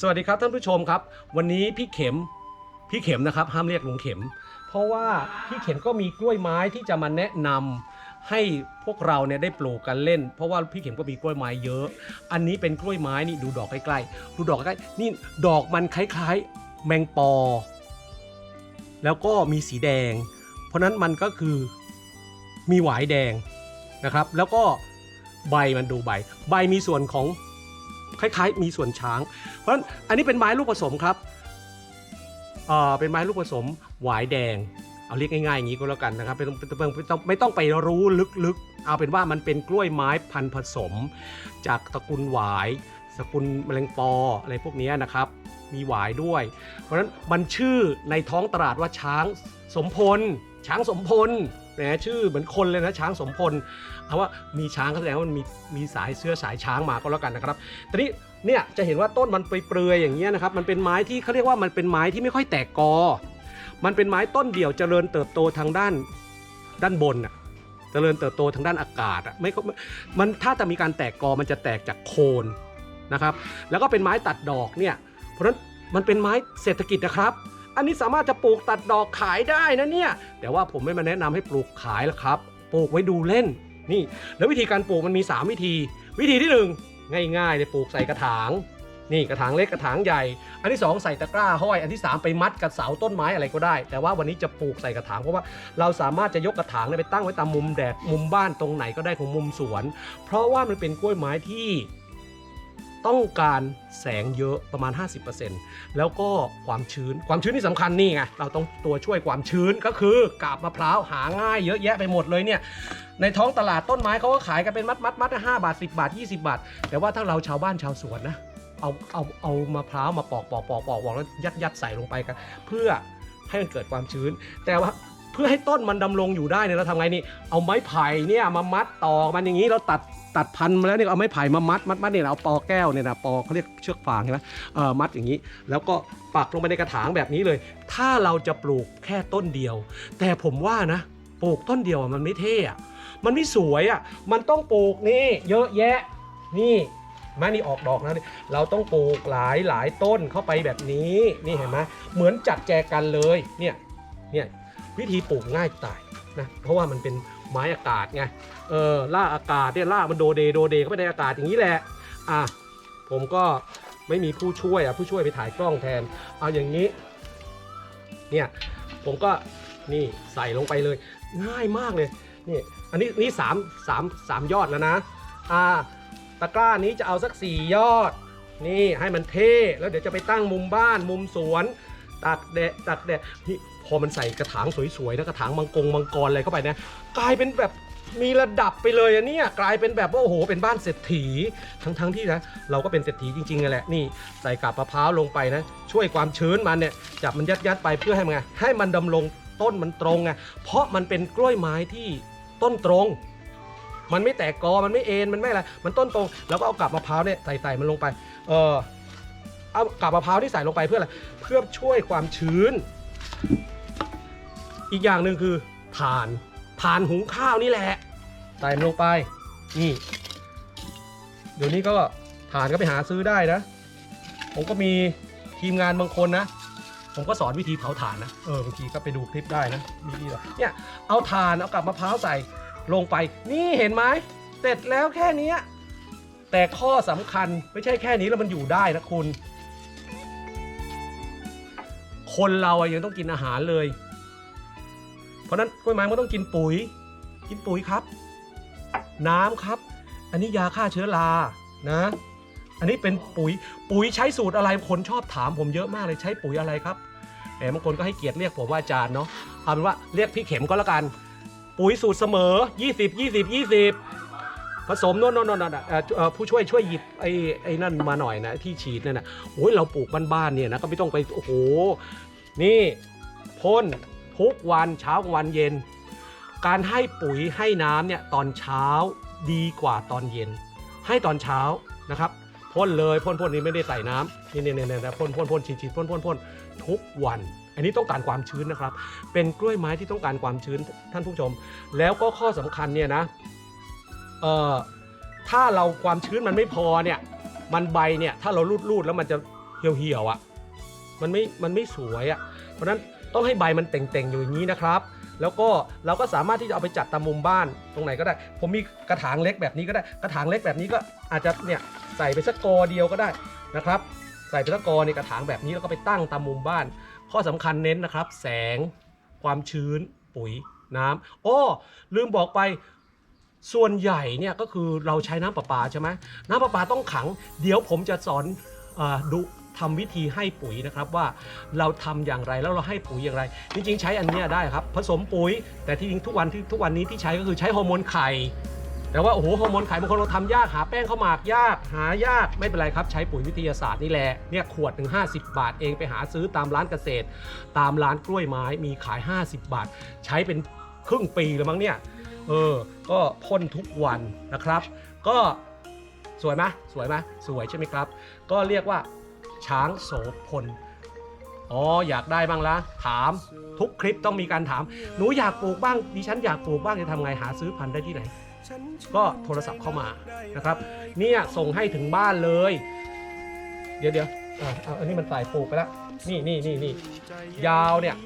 สวัสดีครับท่านผู้ชมครับ วันนี้พี่เข็มพี่เข็มนะครับห้ามเรียกลุงเข็ม เพราะว่าพี่เข็มก็มีกล้วยไม้ที่จะมาแนะนำให้พวกเราเนี่ยได้ปลูกกันเล่น เพราะว่าพี่เข็มก็มีกล้วยไม้เยอะ อันนี้เป็นกล้วยไม้นี่ดูดอกใกล้ๆดูดอกใกล้นี่ดอกมันคล้ายๆ แมงปอ แล้วก็มีสีแดง เพราะนั้นมันก็คือมีหวายแดงนะครับ แล้วก็ใบมันดูใบ ใบมีส่วนของ คล้ายๆ มีส่วนช้าง เพราะฉะนั้นอันนี้เป็นไม้ลูกผสมครับเอ่อเป็นไม้ลูกผสมหวายแดง เอาเรียกง่ายๆอย่างนี้ก็แล้วกันนะครับไม่ต้องไม่ต้องไม่ต้องไปรู้ลึกๆ เอาเป็นว่ามันเป็นกล้วยไม้พันธุ์ผสม จากตระกูลหวายสกุลแมลงปออะไรพวกนี้นะครับ มีหวายด้วย เพราะฉะนั้นมันชื่อในท้องตลาดว่าช้างสมพล ช้างสมพล แหมชื่อเหมือนคนเลยนะช้างสมพลเอาว่ามีช้างก็แสดงว่ามันมีมีสายเสื้อสายช้างมาก็แล้วกันนะครับทีนี้เนี่ยจะเห็นว่าต้นมันเปลือยๆอย่างเงี้ยนะครับมันเป็นไม้ที่เขาเรียกว่ามันเป็นไม้ที่ไม่ค่อยแตกกอ มันเป็นไม้ต้นเดี่ยวเจริญเติบโตทางด้านด้านบนอะเจริญเติบโตทางด้านอากาศอะไม่ก็มันถ้าจะมีการแตกกอมันจะแตกจากโคนนะครับ แล้วก็เป็นไม้ตัดดอกเนี่ยเพราะฉะนั้นมันเป็นไม้เศรษฐกิจนะครับ อันนี้สามารถจะปลูกตัดดอกขายได้นะเนี่ย แต่ว่าผมไม่มาแนะนำให้ปลูกขายแล้วครับ ปลูกไว้ดูเล่น นี่ แล้ววิธีการปลูกมันมี 3 วิธี วิธีที่ 1 ง่ายๆเลยปลูกใส่กระถาง นี่กระถางเล็กกระถางใหญ่ อันที่ 2 ใส่ตะกร้าห้อย อันที่ 3 ไปมัดกับเสาต้นไม้อะไรก็ได้ แต่ว่าวันนี้จะปลูกใส่กระถางเพราะว่าเราสามารถจะยกกระถางไปตั้งไว้ตามมุมแดดมุมบ้านตรงไหนก็ได้ของมุมสวน เพราะว่ามันเป็นกล้วยไม้ที่ ต้องการแสงเยอะประมาณ 50%แล้วก็ความชื้น ความชื้นที่สำคัญนี่ไง เราต้องตัวช่วยความชื้นก็คือกาบมะพร้าวหาง่ายเยอะแยะไปหมดเลยเนี่ย ในท้องตลาดต้นไม้เขาก็ขายกันเป็นมัดมัดมัดห้าบาท 10 บาท 20 บาท แต่ว่าถ้าเราชาวบ้านชาวสวนนะ เอาเอาเอามะพร้าวมาปอกปอกปอกปอกปอกแล้วยัดยัดใส่ลงไปกันเพื่อให้มันเกิดความชื้น แต่ว่าเพื่อให้ต้นมันดำรงอยู่ได้เนี่ยเราทำไงนี่ เอาไม้ไผ่เนี่ยมามัดต่อมันอย่างนี้เราตัด ตัดพันมาแล้วเนี่ยเอาไม้ไผ่มามัดมัดมัดเนี่ยเอาปอแก้วเนี่ยนะปอเขาเรียกเชือกฟางใช่ไหมเออมัดอย่างนี้ แล้วก็ปักลงไปในกระถางแบบนี้เลย ถ้าเราจะปลูกแค่ต้นเดียว แต่ผมว่านะปลูกต้นเดียวมันไม่เท่อะมันไม่สวยอะมันต้องปลูกนี่เยอะแยะนี่แม่นี่ออกดอกนะเราต้องปลูกหลายหลายต้นเข้าไปแบบนี้นี่เห็นไหมเหมือนจัดแจกันเลยเนี่ยเนี่ยวิธีปลูกง่ายตายนะเพราะว่ามันเป็น ไม้อากาศไงเออล่าอากาศเนี่ยล่ามันโดเดโดเดเข้าไปในอากาศอย่างนี้แหละอะผมก็ไม่มีผู้ช่วยอะผู้ช่วยไปถ่ายกล้องแทน เอาอย่างนี้เนี่ยผมก็นี่ใส่ลงไปเลย ง่ายมากเลยนี่อันนี้นี่สามสามสามยอดแล้วนะอ่าตะกร้านี้จะเอาสักสี่ยอดนี่ให้มันเท่แล้วเดี๋ยวจะไปตั้งมุมบ้านมุมสวน ตักแดดตักแดดนี่พอมันใส่กระถางสวยๆนะกระถางมังกรมังกรอะไรเข้าไปนะกลายเป็นแบบมีระดับไปเลยอะเนี่ยกลายเป็นแบบว่าโอ้โหเป็นบ้านเศรษฐีทั้งๆที่นะเราก็เป็นเศรษฐีจริงๆนั่นแหละนี่ใส่กาบมะพร้าวลงไปนะ ช่วยความชื้นมันเนี่ยจับมันยัดยัดๆไปเพื่อให้มันไงให้มันดำรงต้นมันตรงไงเพราะมันเป็นกล้วยไม้ที่ต้นตรง มันไม่แตกกอมันไม่เอ็นมันไม่อะไรมันต้นตรง แล้วก็เอากาบมะพร้าวเนี่ยใส่ใส่มันลงไป เออ เอากาบมะพร้าวที่ใส่ลงไปเพื่ออะไรเพื่อช่วยความชื้น อีกอย่างหนึ่งคือถ่านถ่านหุงข้าวนี่แหละใส่มันลงไปนี่ เดี๋ยวนี้ก็ถ่านก็ไปหาซื้อได้นะ ผมก็มีทีมงานบางคนนะ ผมก็สอนวิธีเผาถ่านนะเออบางทีก็ไปดูคลิปได้นะมีดีหรอเนี่ยเอาถ่านเอากับมะพร้าวใส่ลงไป นี่เห็นไหมเสร็จแล้วแค่นี้แต่ข้อสำคัญไม่ใช่แค่นี้แล้วมันอยู่ได้นะคุณ คนเราอะยังต้องกินอาหารเลย เพราะนั้นกล้วยไม้มันต้องกินปุ๋ย กินปุ๋ยครับ น้ำครับ อันนี้ยาฆ่าเชื้อรานะ อันนี้เป็นปุ๋ยปุ๋ยใช้สูตรอะไรคนชอบถามผมเยอะมากเลยใช้ปุ๋ยอะไรครับแต่บางคนก็ให้เกียรติเรียกผมว่าอาจารย์เนาะเอาเป็นว่าเรียกพี่เข็มก็แล้วกัน ปุ๋ยสูตรเสมอ 20 20 20 ผสมโน่นโน่นโน่นน่ะเอ่อเอ่อผู้ช่วยช่วยหยิบไอ้ไอ้นั่นมาหน่อยนะที่ฉีดนั่นนะโอ้ยเราปลูกบ้านๆเนี่ยนะก็ไม่ต้องไปโอ้โห นี่พ่นทุกวันเช้ากลางวันเย็น การให้ปุ๋ยให้น้ำเนี่ยตอนเช้าดีกว่าตอนเย็น ให้ตอนเช้านะครับพ่นเลยพ่นพ่นนี้ไม่ได้ใส่น้ำนี่เนี่ยเนี่ยเนี่พ่นพ่นพ่นฉีดฉีดพ่นพ่นพ่นทุกวัน อันนี้ต้องการความชื้นนะครับ เป็นกล้วยไม้ที่ต้องการความชื้นท่านผู้ชม แล้วก็ข้อสำคัญเนี่ยนะเอ่อถ้าเราความชื้นมันไม่พอเนี่ยมันใบเนี่ยถ้าเรารูดๆแล้วมันจะเหี่ยวๆอะ่ะ มันไม่มันไม่สวยอะ่ะเพราะนั้นต้องให้ใบมันเต่งๆอยู่อย่างนี้นะครับ แล้วก็เราก็สามารถที่จะเอาไปจัดตามมุมบ้านตรงไหนก็ได้ ผมมีกระถางเล็กแบบนี้ก็ได้ กระถางเล็กแบบนี้ก็อาจจะเนี่ยใส่ไปสักกอเดียวก็ได้นะครับ ใส่ไปสักกอในกระถางแบบนี้แล้วก็ไปตั้งตามมุมบ้าน ข้อสำคัญเน้นนะครับ แสง ความชื้น ปุ๋ยน้ำอ้อลืมบอกไปส่วนใหญ่เนี่ยก็คือเราใช้น้ำประปาใช่ไหมน้ำประปาต้องขัง เดี๋ยวผมจะสอนอดู ทำวิธีให้ปุ๋ยนะครับว่าเราทำอย่างไรแล้วเราให้ปุ๋ยอย่างไร จริง ๆ ใช้อันนี้ได้ครับ ผสมปุ๋ย แต่ที่จริงทุกวันที่ทุกวันนี้ที่ใช้ก็คือใช้ฮอร์โมนไข่แต่ว่าโอ้โหฮอร์โมนไข่บางคนเราทำยากหาแป้งข้าวหมากยาก หายากไม่เป็นไรครับ ใช้ปุ๋ยวิทยาศาสตร์นี่แหละเนี่ยขวดหนึ่ง50 บาทเองไปหาซื้อตามร้านเกษตร ตามร้านกล้วยไม้มีขาย 50 บาท ใช้เป็นครึ่งปีแล้วมั้งเนี่ยเออก็พ่นทุกวันนะครับ ก็สวยไหมสวยไหมสวยใช่ไหมครับ ก็เรียกว่า ช้างโสพลอ๋ออยากได้บ้างละถามทุกคลิปต้องมีการถาม หนูอยากปลูกบ้างดิฉันอยากปลูกบ้างจะทำไงหาซื้อพันธุ์ได้ที่ไหน ก็โทรศัพท์เข้ามานะครับ เนี่ยส่งให้ถึงบ้านเลย เดี๋ยวเดี๋ยวอ่าอันนี้มันสายปลูกไปแล้วนี่นี่นี่นี่ยาวเนี่ย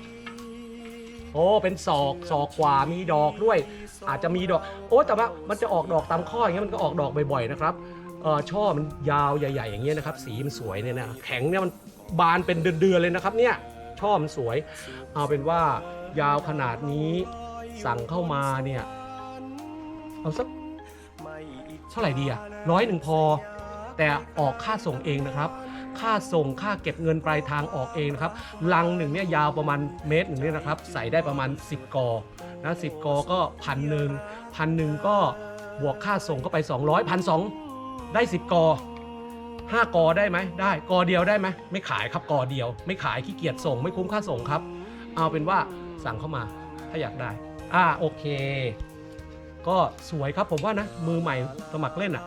โอ้เป็นศอกศอกกว่ามีดอกด้วย อาจจะมีดอก โอ้แต่ว่ามันจะออกดอกตามข้ออย่างเงี้ยมันก็ออกดอกบ่อยๆนะครับเออช่อมันยาวใหญ่ ๆ อย่างเงี้ยนะครับสีมันสวยเนี่ยนะแข็งเนี่ยมันบานเป็นเดือนๆเลยนะครับเนี่ยช่อมันสวย เอาเป็นว่ายาวขนาดนี้สั่งเข้ามาเนี่ยเอาสักเท่าไหร่ดีอะร้อยหนึ่งพอ แต่ออกค่าส่งเองนะครับ ค่าส่งค่าเก็บเงินปลายทางออกเองนะครับลังหนึ่งเนี่ยยาวประมาณเมตรหนึ่งเนี่ยนะครับ ใส่ได้ประมาณ 10 กอ นะสิบกอก็พันหนึ่งพันหนึ่งก็บวกค่าส่งก็ไป 200พันสองได้ 10 กอ 5 กอได้ไหมได้กอเดียวได้ไหมไม่ขายครับกอเดียว ไม่ขายขี้เกียจส่ง ไม่คุ้มค่าส่งครับ เอาเป็นว่าสั่งเข้ามาถ้าอยากได้ อ่าโอเค ก็สวยครับผมว่านะ มือใหม่สมัครเล่นอะ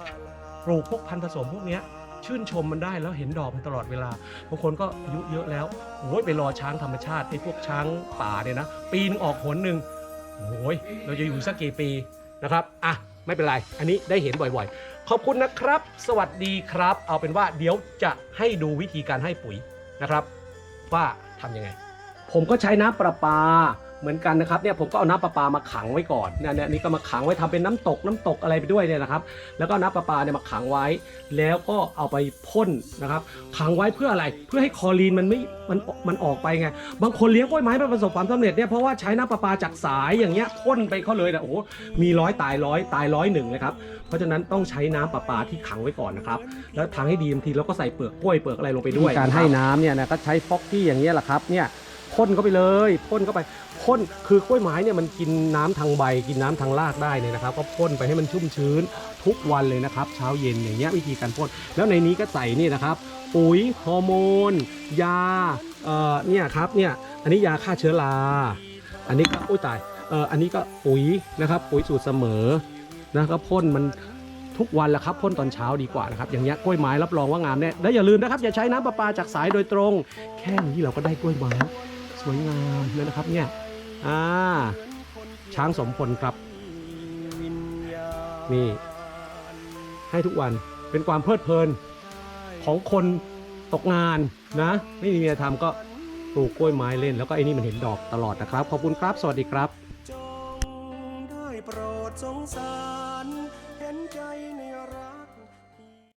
ปลูกพวกพันธุ์ผสมพวกเนี้ยชื่นชมมันได้แล้วเห็นดอกมันตลอดเวลาบางคนก็อายุเยอะแล้วโอ้ยไปรอช้างธรรมชาติไอ้พวกช้างป่าเนี่ยนะ ปีนึงออกหนหนึ่ง โอ้ยเราจะอยู่สักกี่ปีนะครับอะไม่เป็นไร อันนี้ได้เห็นบ่อยๆ ขอบคุณนะครับ สวัสดีครับ เอาเป็นว่าเดี๋ยวจะให้ดูวิธีการให้ปุ๋ยนะครับ ว่าทำยังไง ผมก็ใช้น้ำประปา เหมือนกันนะครับเนี่ยผมก็เอาน้ำประปามาขังไว้ก่อนเนี่ยนี่ก็มาขังไว้ทำเป็นน้ำตกน้ำตกอะไรไปด้วยเนี่ยนะครับ แล้วก็เอาน้ำประปาเนี่ยมาขังไว้ แล้วก็เอาไปพ่นนะครับ ขังไว้เพื่ออะไรเพื่อให้คอรีนมันไม่มันมันออกไปไงบางคนเลี้ยงกล้วยไม้ไม่ประสบความสำเร็จเนี่ยเพราะว่าใช้น้ำประปาจากสายอย่างเงี้ยพ่นไปเขาเลยนะโอ้โหมีร้อยตายร้อยตายร้อยหนึ่งเลยครับเพราะฉะนั้นต้องใช้น้ำประปาที่ขังไว้ก่อนนะครับแล้วทางให้ดีบางทีเราก็ใส่เปลือกกล้วยเปลือกอะไรลงไปด้วยการให้น้ำเนี่ยนะก็ใช้ฟอกกี้อย่างเงี้ยแหละครับเนี่ยพ่นเข้าไปเลยพ่นเข้าไป พ่นคือกล้วยไม้เนี่ยมันกินน้ำทางใบ กินน้ำทางรากได้เนี่ยนะครับ ก็พ่นไปให้มันชุ่มชื้นทุกวันเลยนะครับ เช้าเย็นอย่างเงี้ยวิธีการพ่นแล้วในนี้ก็ใส่นี่นะครับ ปุ๋ยฮอร์โมน ยาเอ่อเนี่ยครับเนี่ยอันนี้ยาฆ่าเชื้อรา อันนี้ก็อุ้ยตายเอ่ออันนี้ก็ปุ๋ยนะครับปุ๋ยสูตรเสมอนะก็พ่นมันทุกวันแหละครับพ่นตอนเช้าดีกว่านะครับอย่างเงี้ยกล้วยไม้รับรองว่างามแน่และอย่าลืมนะครับอย่าใช้น้ำประปาจากสายโดยตรง แค่นี้เราก็ได้กล้วยไม้สวยงามแล้วนะครับเนี่ย อ่า ช้างสมพลครับ นี่ ให้ทุกวันเป็นความเพลิดเพลินของคนตกงานนะ ไม่มีอะไรทำก็ปลูกกล้วยไม้เล่น แล้วก็ไอ้นี่มันเห็นดอกตลอดนะครับ ขอบคุณครับ สวัสดีครับ